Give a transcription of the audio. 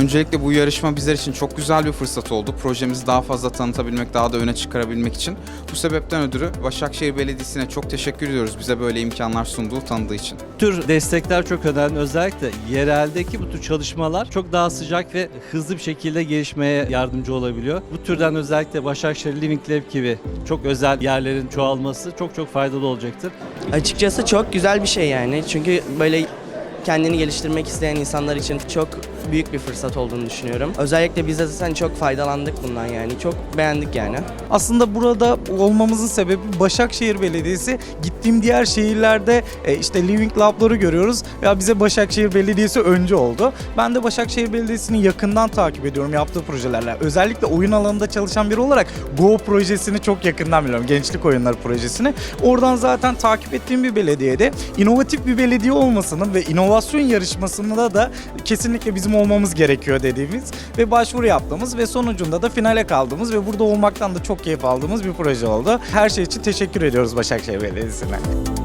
Öncelikle bu yarışma bizler için çok güzel bir fırsat oldu. Projemizi daha fazla tanıtabilmek, daha da öne çıkarabilmek için. Bu sebepten ötürü Başakşehir Belediyesi'ne çok teşekkür ediyoruz bize böyle imkanlar sunduğu, tanıdığı için. Bu tür destekler çok önemli. Özellikle yereldeki bu tür çalışmalar çok daha sıcak ve hızlı bir şekilde gelişmeye yardımcı olabiliyor. Bu türden özellikle Başakşehir Living Lab gibi çok özel yerlerin çoğalması çok çok faydalı olacaktır. Açıkçası çok güzel bir şey yani. Çünkü böyle kendini geliştirmek isteyen insanlar için çok büyük bir fırsat olduğunu düşünüyorum. Özellikle biz de zaten çok faydalandık bundan yani. Çok beğendik yani. Aslında burada olmamızın sebebi Başakşehir Belediyesi. Gittiğim diğer şehirlerde e, işte Living Lab'ları görüyoruz. Ya bize Başakşehir Belediyesi önce oldu. Ben de Başakşehir Belediyesi'ni yakından takip ediyorum yaptığı projelerle. Özellikle oyun alanında çalışan biri olarak Go projesini çok yakından biliyorum. Gençlik Oyunları projesini. Oradan zaten takip ettiğim bir belediyede inovatif bir belediye olmasının ve inovasyon yarışmasında da kesinlikle bizim olmamız gerekiyor dediğimiz ve başvuru yaptığımız ve sonucunda da finale kaldığımız ve burada olmaktan da çok keyif aldığımız bir proje oldu. Her şey için teşekkür ediyoruz Başakşehir Belediyesi'ne.